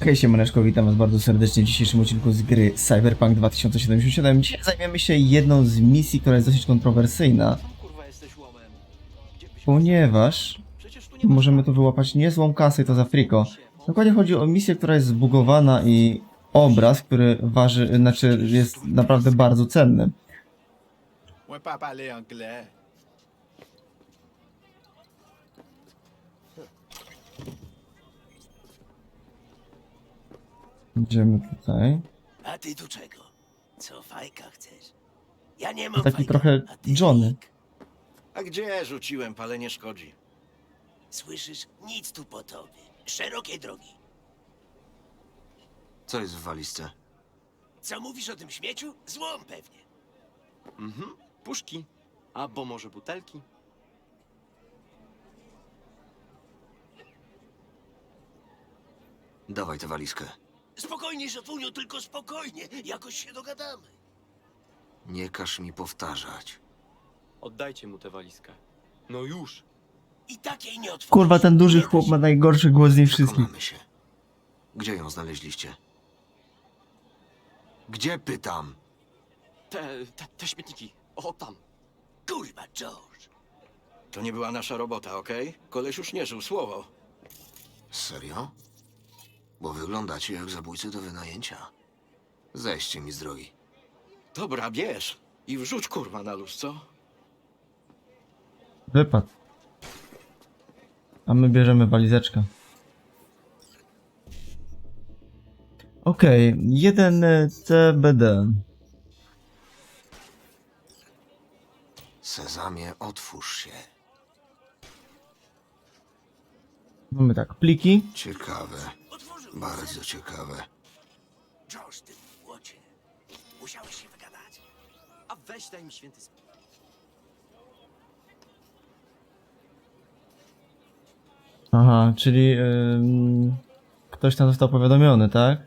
Hej siemaneczko, witam was bardzo serdecznie w dzisiejszym odcinku z gry Cyberpunk 2077. Dzisiaj zajmiemy się jedną z misji, która jest dosyć kontrowersyjna, ponieważ możemy tu wyłapać niezłą kasę i to za friko. Dokładnie chodzi o misję, która jest zbugowana i obraz, który waży, znaczy jest naprawdę bardzo cenny. Idziemy tutaj. A ty tu czego? Co fajka chcesz? Ja nie mam Taki fajka, trochę a ty Johnny. A gdzie rzuciłem, palenie szkodzi. Słyszysz? Nic tu po tobie. Szerokie drogi. Co jest w walizce? Co mówisz o tym śmieciu? Złom pewnie. Mhm. Puszki. Albo może butelki. Dawaj tę walizkę. Spokojnie, szefunio, tylko spokojnie. Jakoś się dogadamy. Nie każ mi powtarzać. Oddajcie mu tę walizkę. No już. I takiej nie otworzysz. Kurwa, ten duży Nie chłop ma najgorszy głos z nich wszystkich. Przekonamy się. Gdzie ją znaleźliście? Gdzie pytam? Te, te, te śmietniki. O, tam. Kurwa, George. To nie była nasza robota, okej? Koleś już nie żył, słowo. Serio? Bo wyglądacie jak zabójcy do wynajęcia. Zejdźcie mi z drogi. Dobra, bierz. I wrzuć kurwa na luz, co? Wypad. A my bierzemy walizeczkę. Okej, jeden e, CBD. Sezamie, otwórz się. Mamy tak, pliki. Ciekawe. Bardzo ciekawe. George, ty młocie. Musiałeś się wygadać. A weź daj mi święty spokój. Aha, czyli ym, ktoś tam został powiadomiony, tak?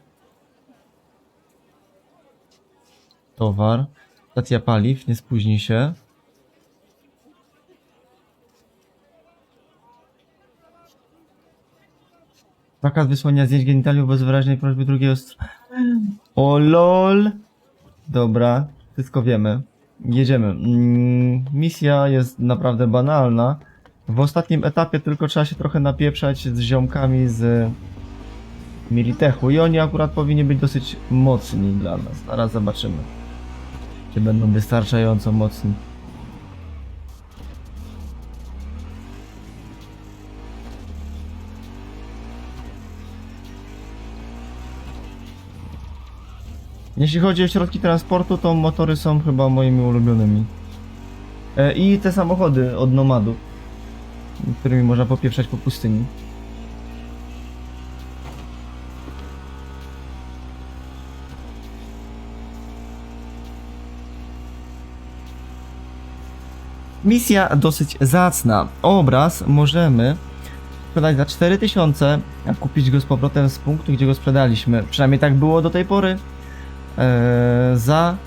Towar. Stacja paliw, nie spóźni się. Zakaz wysłania zdjęć genitaliów bez wyraźnej prośby drugiej strony. O lol. Dobra, wszystko wiemy. Jedziemy. Mm, misja jest naprawdę banalna. W ostatnim etapie tylko trzeba się trochę napieprzać z ziomkami z Militechu i oni akurat powinni być dosyć mocni dla nas. Zaraz zobaczymy. Czy będą wystarczająco mocni. Jeśli chodzi o środki transportu, to motory są chyba moimi ulubionymi. E, I te samochody od nomadów którymi można popieprzać po pustyni. Misja dosyć zacna. Obraz możemy sprzedać za 4000, a kupić go z powrotem z punktu, gdzie go sprzedaliśmy. Przynajmniej tak było do tej pory. Eee, za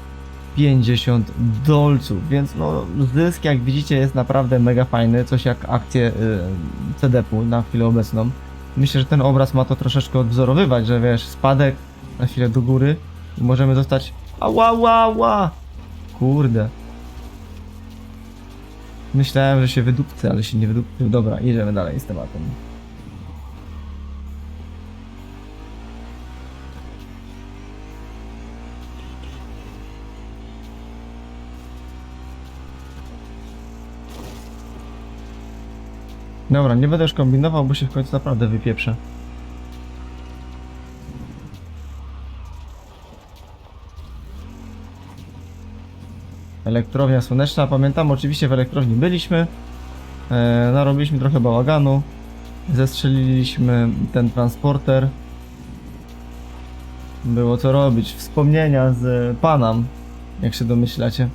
50 dolców, więc no zysk jak widzicie jest naprawdę mega fajny, coś jak akcje y, CDP-u na chwilę obecną. Myślę, że ten obraz ma to troszeczkę odwzorowywać, że wiesz, spadek na chwilę do góry i możemy zostać ała, ała, ała. Kurde. Myślałem, że się wydupcę, ale się nie wydupcy. Dobra, jedziemy dalej z tematem. Dobra, nie będę już kombinował, bo się w końcu naprawdę wypieprzę. Elektrownia słoneczna, pamiętam, oczywiście w elektrowni byliśmy. E, narobiliśmy trochę bałaganu. Zestrzeliliśmy ten transporter. Było co robić. Wspomnienia z Panam, jak się domyślacie.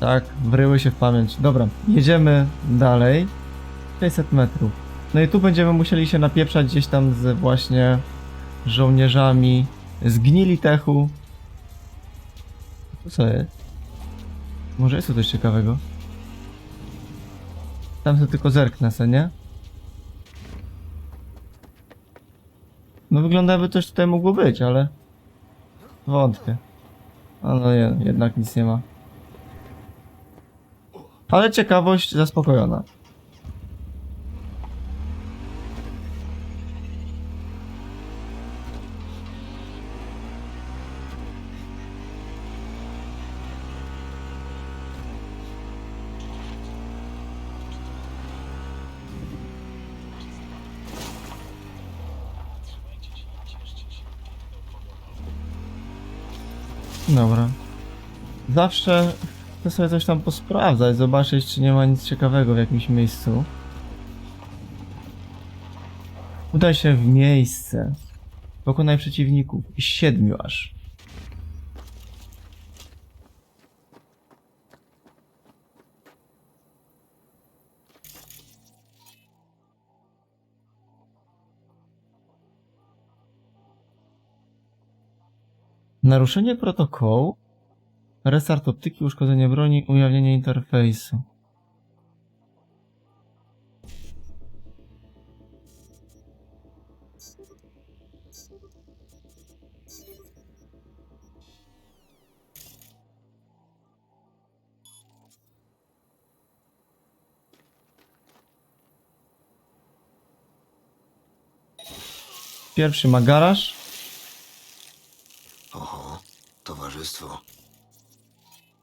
Tak, wryły się w pamięć. Dobra, jedziemy dalej. 600 metrów. No i tu będziemy musieli się napieprzać gdzieś tam z właśnie żołnierzami z Gnilitechu. Co jest? Może jest tu coś ciekawego? Tam sobie tylko zerknę se, nie? No wygląda jakby coś tutaj mogło być, ale wątpię. A no nie, jednak nic nie ma. Ale ciekawość zaspokojona. Dobra. Zawsze chcę sobie coś tam posprawdzać, zobaczyć czy nie ma nic ciekawego w jakimś miejscu. Udaj się w miejsce. Pokonaj przeciwników. Siedmiu aż. Naruszenie protokołu, restart optyki, uszkodzenie broni, ujawnienie interfejsu. Pierwszy ma garaż.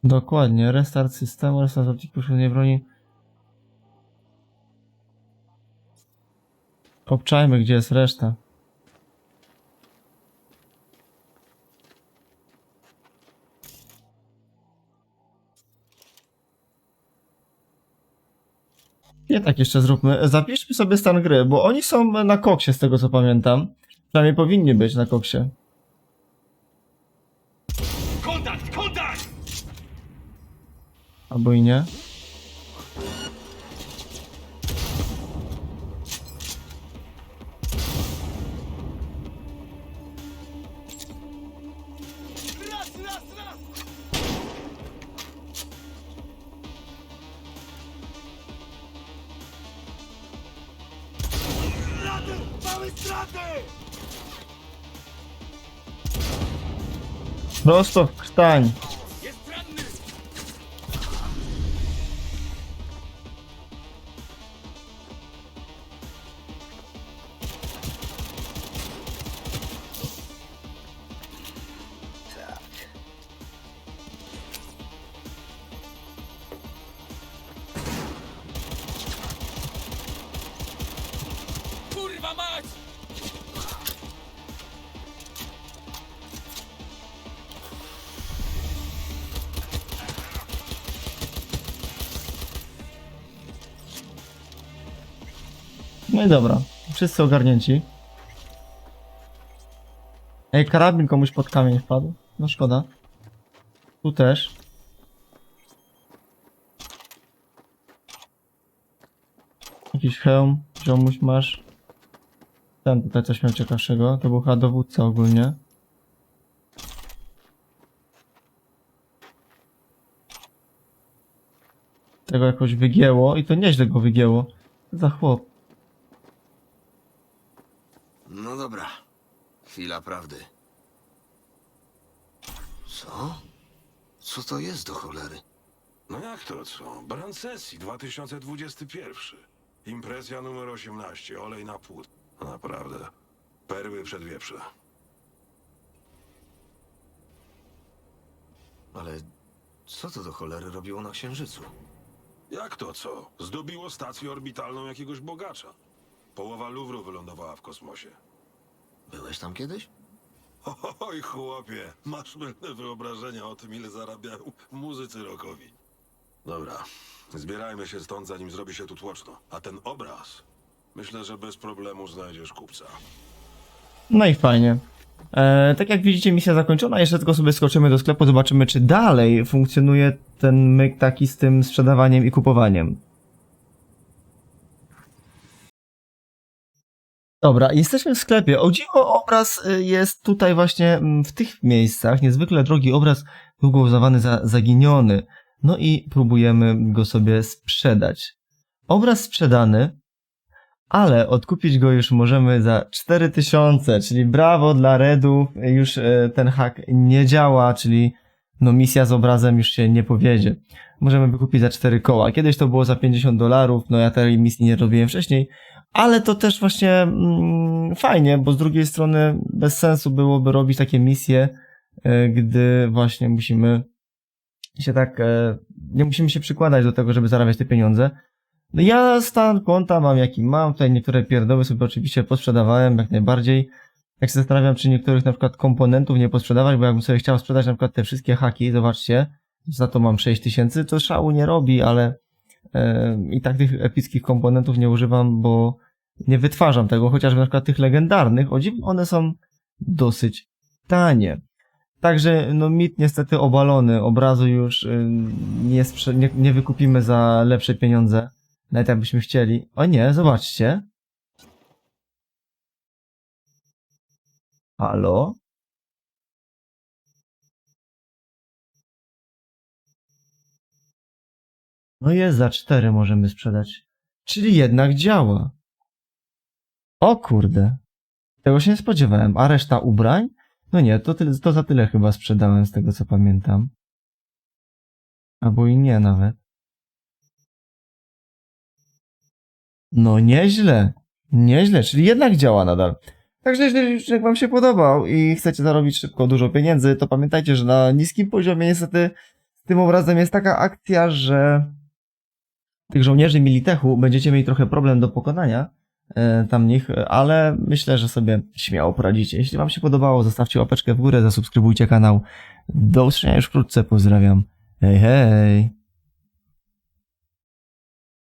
Dokładnie, restart systemu, restart optyki, uszkodzenie broni. Obczajmy, gdzie jest reszta. Nie tak jeszcze zróbmy. Zapiszmy sobie stan gry, bo oni są na koksie z tego co pamiętam. Przynajmniej powinni być na koksie. Kontakt, kontakt! Albo i nie. Prosto w krtań. No i dobra, wszyscy ogarnięci. Ej, karabin komuś pod kamień wpadł. No szkoda. Tu też. Jakiś hełm, ziomuś masz. Ten tutaj coś miał ciekawszego. To był chyba dowódca ogólnie. Tego jakoś wygięło i to nieźle go wygięło. Za chłop. No dobra. Chwila prawdy. Co? Co to jest do cholery? No jak to co? Brand sesji 2021. Impresja numer 18. Olej na płód. No Naprawdę. Perły przed wieprze. Ale co to do cholery robiło na Księżycu? Jak to co? Zdobiło stację orbitalną jakiegoś bogacza. Połowa Luwru wylądowała w kosmosie. Byłeś tam kiedyś? Oj, chłopie, masz mylne wyobrażenia o tym, ile zarabiają muzycy rockowi. Dobra, zbierajmy się stąd, zanim zrobi się tu tłoczno. A ten obraz, myślę, że bez problemu znajdziesz kupca. No i fajnie. E, tak jak widzicie, misja zakończona. Jeszcze tylko sobie skoczymy do sklepu, zobaczymy, czy dalej funkcjonuje ten myk taki z tym sprzedawaniem i kupowaniem. Dobra, jesteśmy w sklepie. O dziwo, obraz y, jest tutaj właśnie mm, w tych miejscach. Niezwykle drogi obraz długo uznawany za zaginiony. No i próbujemy go sobie sprzedać. Obraz sprzedany ale odkupić go już możemy za 4000, czyli brawo dla Redów, już e, ten hack nie działa, czyli no misja z obrazem już się nie powiedzie. Możemy wykupić za 4 koła. Kiedyś to było za 50 dolarów, no ja tej misji nie robiłem wcześniej, ale to też właśnie mm, fajnie, bo z drugiej strony bez sensu byłoby robić takie misje, e, gdy właśnie musimy się tak, e, nie musimy się przykładać do tego, żeby zarabiać te pieniądze. No ja stan konta mam jaki mam, tutaj niektóre pierdoły sobie oczywiście posprzedawałem jak najbardziej. Jak się zastanawiam, czy niektórych na przykład komponentów nie posprzedawać, bo jakbym sobie chciał sprzedać na przykład te wszystkie haki, zobaczcie, za to mam 6000, to szału nie robi, ale i tak tych epickich komponentów nie używam, bo nie wytwarzam tego, chociażby na przykład tych legendarnych, o one są dosyć tanie. Także, no mit niestety obalony, obrazu już nie, nie, nie wykupimy za lepsze pieniądze, nawet jakbyśmy chcieli. O nie, zobaczcie. Halo? No jest za cztery możemy sprzedać. Czyli jednak działa. O kurde. Tego się nie spodziewałem. A reszta ubrań? No nie, to, tyle, to za tyle chyba sprzedałem z tego co pamiętam. Albo i nie nawet. No nieźle. Nieźle, czyli jednak działa nadal. Także jeżeli odcinek wam się podobał i chcecie zarobić szybko dużo pieniędzy, to pamiętajcie, że na niskim poziomie niestety z tym obrazem jest taka akcja, że tych żołnierzy Militechu będziecie mieli trochę problem do pokonania e, tam nich, ale myślę, że sobie śmiało poradzicie. Jeśli wam się podobało, zostawcie łapeczkę w górę, zasubskrybujcie kanał. Do usłyszenia już wkrótce, pozdrawiam. Hej, hej!